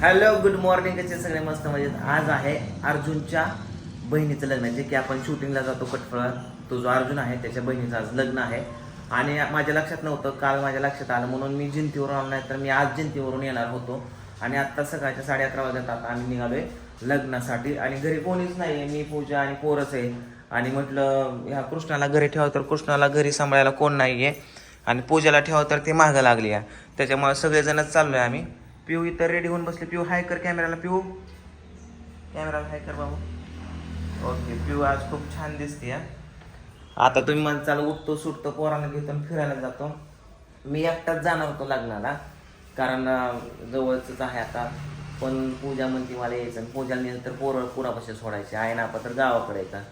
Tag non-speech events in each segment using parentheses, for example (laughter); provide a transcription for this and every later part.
Hello good morning कसे सगळे? मस्त मजेत. आज आहे अर्जुनच्या बहिणीचं लग्न आहे जे की आपण शूटिंगला जातो कटफळा तो जो अर्जुन आहे त्याच्या बहिणीचं आज लग्न आहे. आणि माझ्या लक्षात नव्हतं काल माझ्या लक्षात आलं. म्हणून मी जिंतीवरून आलो नाही तर मी आज जिंतीवरून येणार होतो. आणि आत्ता सकाळच्या साडे अकरा वाजता आता आम्ही निघालोय लग्नासाठी. आणि घरी कोणीच नाही आहे मी पूजा आणि पोरच आहे. आणि म्हटलं ह्या कृष्णाला घरी ठेवा तर कृष्णाला घरी सांभाळायला कोण नाही आहे आणि पूजेला ठेवा तर ती मागं लागली आहे. त्याच्यामुळे सगळेजणच चाललो आहे आम्ही. पिऊ इथं रेडी होऊन बसले. पिऊ हाय कर कॅमेराला पिऊ. कॅमेराला हाय कर बाबू. ओके पिऊ आज खूप छान दिसते आता तुम्ही मन चालू उठतो सुटतो पोरांना घेतो आणि फिरायला जातो. मी एकटाच जाणार होतो लग्नाला कारण जवळच आहे आता. पण पूजा म्हणते मला यायचं आणि नंतर नेलं तर पोरं पुरापाशी सोडायचे. आहे ना आपण तर गावाकडे येतात.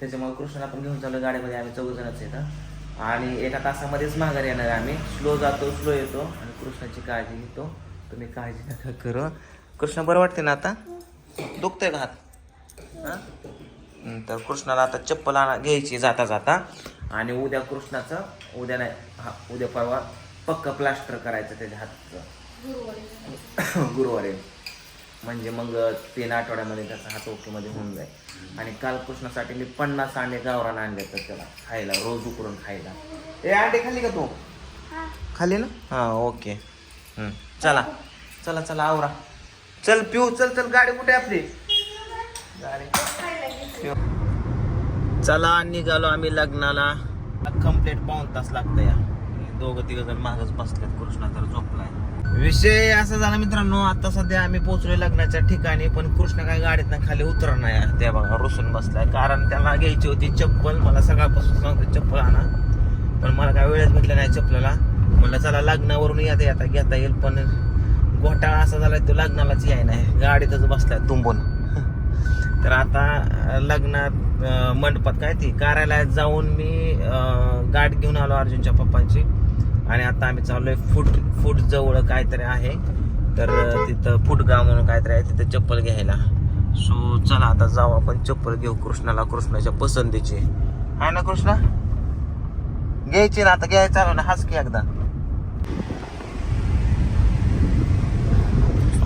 त्याच्यामुळे कृष्णाला पण घेऊन चाललो गाडीमध्ये. आम्ही चौघजणच येतं आणि एका तासामध्येच माघारी येणार आम्ही. स्लो जातो स्लो येतो आणि कृष्णाची काळजी घेतो. तुम्ही काळजी नका करू. कृष्ण बरं वाटते ना आता? दुखतंय का हात? हां? तर कृष्णाला आता चप्पल आणा घ्यायची जाता जाता. आणि उद्या कृष्णाचं उद्या नाही हा उद्या परवा पक्क प्लास्टर करायचं त्याच्या हातचं. गुरुवारी. म्हणजे मग तीन आठवड्यामध्ये त्याचा हात ओकेमध्ये होऊन जाईल. आणि काल कृष्णासाठी मी पन्नास अंडे गावरान आणले तर त्याला खायला रोज उकरून खायला. ए अंडे खाल्ली का तू? खाल्ली ना? हां ओके हम्म, चला. चला चला आवरा. चल पिऊ. चल चल गाडी कुठे आहे आपली? गाडी. चला निघालो आम्ही लग्नाला. कंप्लीट पाऊन तास लागतं या. दोघं तिघ जण मागच बसलेत कृष्णा तर झोपलाय. विषय असा झाला मित्रांनो आता सध्या आम्ही पोहोचलोय लग्नाच्या ठिकाणी पण कृष्ण काय गाडीत खाली उतर नाही. त्या बघा रुसून बसलाय. कारण त्याला घ्यायची होती चप्पल. मला सकाळपासून सांगतो चप्पल आणा. पण मला काय वेळच भेटला नाही चप्पलाला. म्हणलं चला लग्नावरून या आता घेता येईल पण घोटाळा असा झालाय तो लग्नालाच याय नाही गाडीतच बसलाय तुंबून तर आता लग्नात मंडपात काय ती कार्यालयात जाऊन मी गाठ घेऊन आलो अर्जुनच्या पप्पांची. आणि आता आम्ही चाललोय फूट फूट जवळ काहीतरी आहे. तर तिथं फुटगाव म्हणून काहीतरी आहे तिथं चप्पल घ्यायला. सो चला आता जाऊ आपण चप्पल घेऊ कृष्णाला कृष्णाच्या पसंतीची. आहे ना कृष्णा? घ्यायची ना आता घ्यायचं चालू ना हाच की एकदा.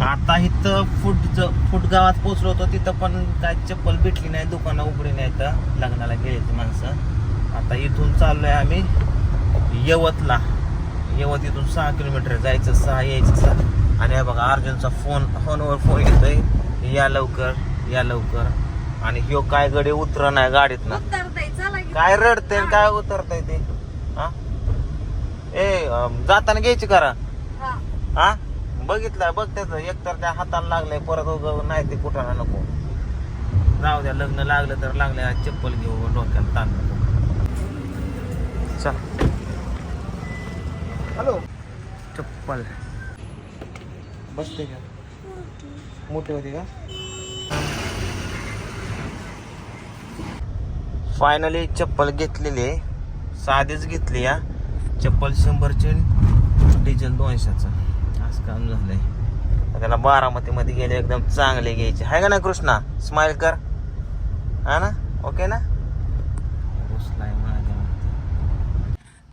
आता इथं फुट फुट गावात पोचलो होतो तिथं पण काय चप्पल भेटली नाही दुकानं उघडी नाही तर लग्नाला गेले ते माणसं. आता इथून चाललोय आम्ही यवतला. यवत इथून सहा किलोमीटर जायचं सहा यायचं सहा. आणि हे बघा अर्जुनचा फोन फोनवर फोन येतोय. या लवकर या लवकर. आणि ह्यो काय गडी उतर नाही गाडीत ना. काय रडते काय उतरतय ते? ए अं, जाताना घ्यायची करा. हा. हा? बघितलं बघ त्याचं एक तर त्या हाताला लागलंय परत उगं नाही ते कुठाला नको. जाऊ द्या लग्न लागलं तर लागलं चप्पल घेऊ डोक्याला ताण नको. चल. हॅलो. चप्पल. बसते का? मोठी होती का? फायनली चप्पल घेतलेली आहे. साधीच घेतली या चप्पल शंभरचे डिझेल दोनशेचं. असं काम झालंय. त्याला बारामतीमध्ये गेले एकदम चांगले घ्यायचे. आहे का ना कृष्णा? स्माईल कर. हा ना? ओके ना?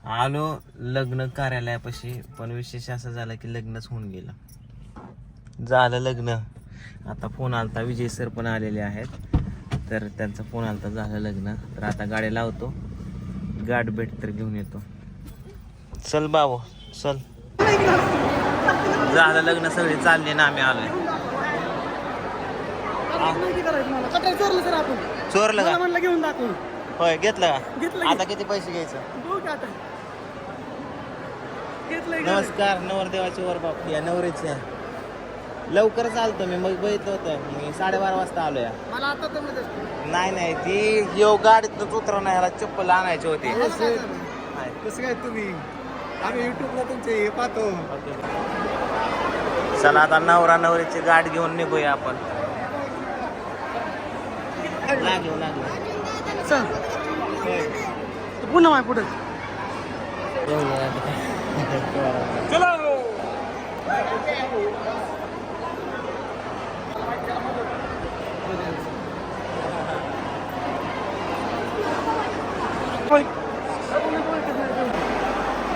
आलो लग्न कार्यालयापाशी. पण विशेष असं झालं की लग्नच होऊन गेलं. झालं लग्न. आता फोन आलता विजय सर पण आलेले आहेत. तर त्यांचा फोन आलता झालं लग्न. तर आता गाडी लावतो. गाठ भेट तर घेऊन येतो. चल बाबू चल. झालं लग्न सगळे चालले ना आम्ही आलोय. चोरलं का? म्हणलं घेऊन दाखवून होय घेतलं घेतलं का. आता किती पैसे घ्यायचं? नमस्कार नवरदेवाची वर बाप. या नवरीचे. लवकर चालतो मी मग बघितलं होतं. मी साडेबारा वाजता आलो या नाही नाही ती यो गाडीतच उतरवून ह्याला चप्पल आणायची होती. कसं काय तुम्ही? आम्ही युट्यूबला तुमचे हे पाहतो. चला आता नवरा नवरीची गाठ घेऊन निघूया आपण. लागलो लागलो. चल. तू पुन्हा माय पुढे.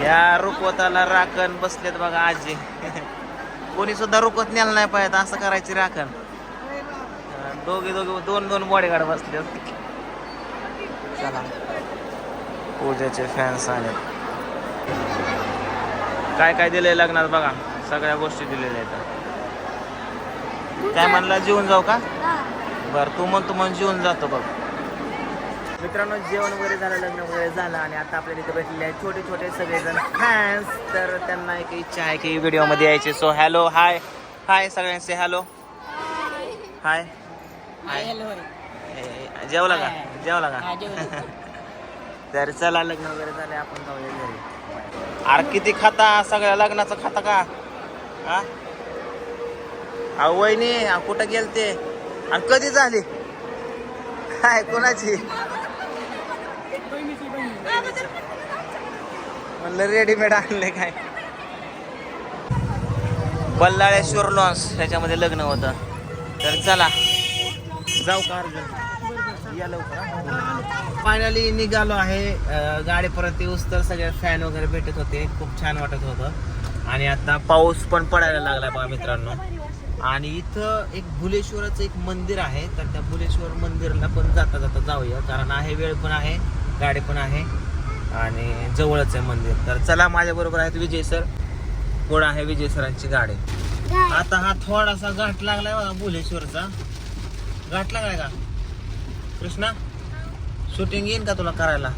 या रुपवताला राखण बसलेत बघा आजी. (laughs) कोणी सुद्धा रुकत नेलं नाही पाहिजे असं करायची राखण. दोघे दोघे दोन दोन बॉडीगार्ड बसले चला. पूजेचे फॅन्स आहेत. काय काय दिलंय लग्नात बघा सगळ्या गोष्टी दिलेल्या आहेत. काय म्हणला जेवून जाऊ का? बर तू म्हणतो म्हणून जेवून जातो बघ. मित्रांनो जेवण वगैरे झालं लग्न वगैरे झालं आणि आता आपल्याला इथे भेटलेले आहेत छोटे छोटे सगळेजण फॅन्स तर त्यांना एक इच्छा आहे की व्हिडिओमध्ये यायची. सो हॅलो हाय हाय सगळ्यांचे. हॅलो हाय हाय जेवला का? जेवला का? (laughs) तर चला लग्न वगैरे झाले आपण जाऊया घरी. अरे किती खाता? सगळ्या लग्नाचं खाता का? हा? अहो वहिनी कुठं गेलते? आणि कधी झाली? काय कोणाची? म्हणलं रेडीमेड आणले काय? बल्लाळेश्वर लॉन्स ह्याच्यामध्ये लग्न होतं. तर चला. जाऊ का या लवकर फायनली निघालो आहे. गाडीपर्यंत येऊस तर सगळे फॅन वगैरे भेटत होते. खूप छान वाटत होतं. आणि आता पाऊस पण पडायला लागला बघा मित्रांनो. आणि इथं एक भुलेश्वराचं एक मंदिर आहे. तर त्या भुलेश्वर मंदिरला पण जाता जाता जाऊया. कारण आहे वेळ पण आहे गाडी पण आहे. आणि जवळच आहे मंदिर. तर चला माझ्या बरोबर आहेत विजय सर. पुढं आहे विजय सरांची गाडी. आता हा थोडासा घाट लागलाय बघा भुलेश्वरचा घाट लागलाय का? कृष्णा शूटिंग येईन का तुला करायला?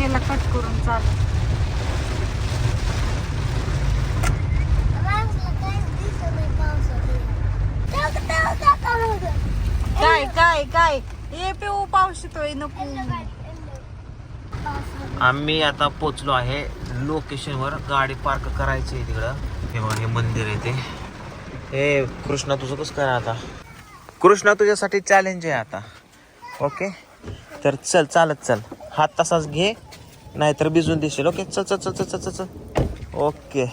याला कट करून चालू. काय काय काय? हे पिऊ पाऊस येतोय नको. आम्ही आता पोचलो आहे लोकेशनवर गाडी पार्क करायची आहे तिकडं. हे बघा हे मंदिर आहे ते. हे कृष्णा तुझं कसं करा आता? कृष्णा तुझ्यासाठी चॅलेंज आहे आता. ओके तर चल चालत चल. हात तसाच घे नाहीतर भिजून देशील. ओके चल चल चल चल चल चल. चल ओके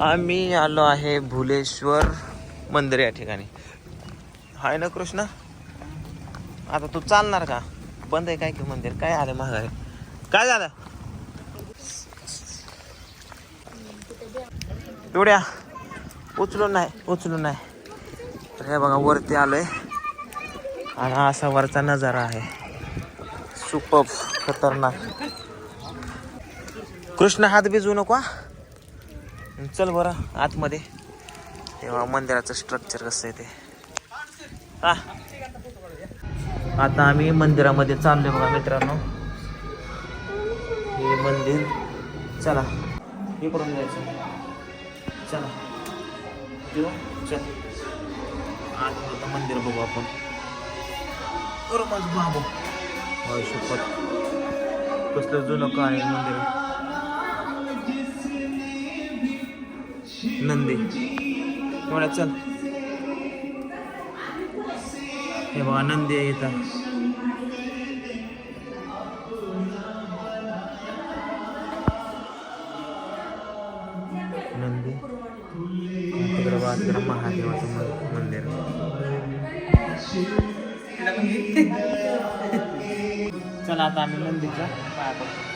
आम्ही आलो आहे भुलेश्वर मंदिर या ठिकाणी. हाय ना कृष्णा? आता तू चालणार का? बंद आहे काय की मंदिर? काय आलं महागाई काय झालं? एवढ्या? उचलून नाही उचलून नाही. तर हे बघा वरती आलोय. आणि हा असा वरचा नजारा आहे. सुपब खतरनाक. कृष्ण हात भिजू नको चल बरं आतमध्ये. तेव्हा मंदिराचं स्ट्रक्चर कसं आहे ते. हा. आता आम्ही मंदिरामध्ये चाललोय बघा मित्रांनो. मंदिर. चला. इकडून जायचं चला. येऊ चल. आज होतं मंदिर बघू आपण. करू माझ बाबू. होय शपथ. कसलं जुनं काय आहे मंदिर? नंदी. एवढ्या चल. हे बघा नंदी आहे इथं. महादेवाचं म- मंदिर चला आता आम्ही नंदीच्या पाया पडतो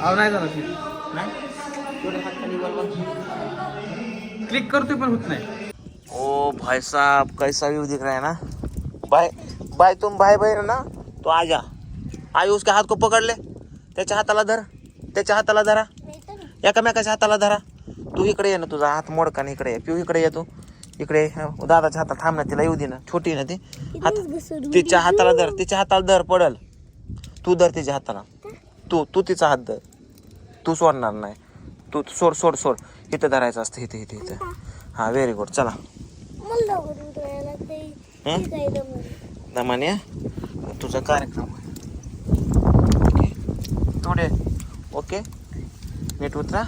अहो नाही झालं नाही? हात बघ. क्लिक करतोय पण होत नाही. ओ भाई साहब कैसा व्यू दिख रहा है ना? भाई भाई तुम भाई बहन है ना? तो आ जा. आई उसके हाथ को पकड़ ले. त्याच्या हाताला धर. त्याच्या हाताला धरा. एकामेकाच्या हाताला धरा? तू इकडे ये ना तुझा हात मोडका ना इकडे ये. पिऊ इकडे ये तू. इकडे दादाच्या हातात थांब ना तिला येऊ दे ना छोटी ना ती. हात तिच्या हाताला धर तिच्या हाताला धर पडल. तू धर तिच्या हाताला. तू तू तिचा हात धर. तू सोडणार नाही. तू सोड सोड सोड. इथं धरायचं असतं इथे इथे इथं. हा व्हेरी गुड चला? दमाने? तुझा कार्यक्रम ओके. थोडे ओके. नीट उतरा.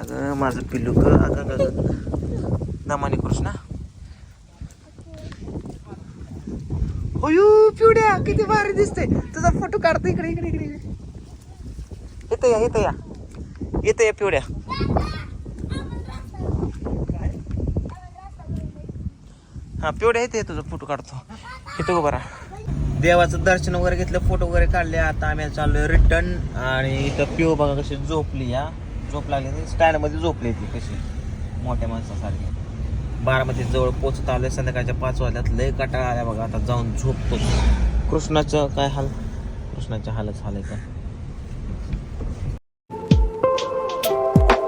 अगं माझं पिल्लू ग. अगं. दमाने कृष्णा. अयो पिवड्या किती भारी दिसते तुझा फोटो काढतो इकडे इकडे इकडे येतं या इथं या. येतं या पिवड्या. हा पिवड्या येते तुझा फोटो काढतो. इथं बरा देवाचं दर्शन वगैरे घेतलं फोटो वगैरे काढले आता आम्ही चाललोय रिटर्न आणि इथं पिओ बघा कशी झोपली या झोप लागली स्टँडमध्ये झोपली ती कशी. मोठ्या माणसासारखी. बारामती जवळ पोचत आलं संध्याकाळच्या पाच वाजल्यात. लय कटाळा आल्या बघा. आता जाऊन झोपतो. कृष्णाचं काय हाल? कृष्णाच्या हालच हाल आहे का?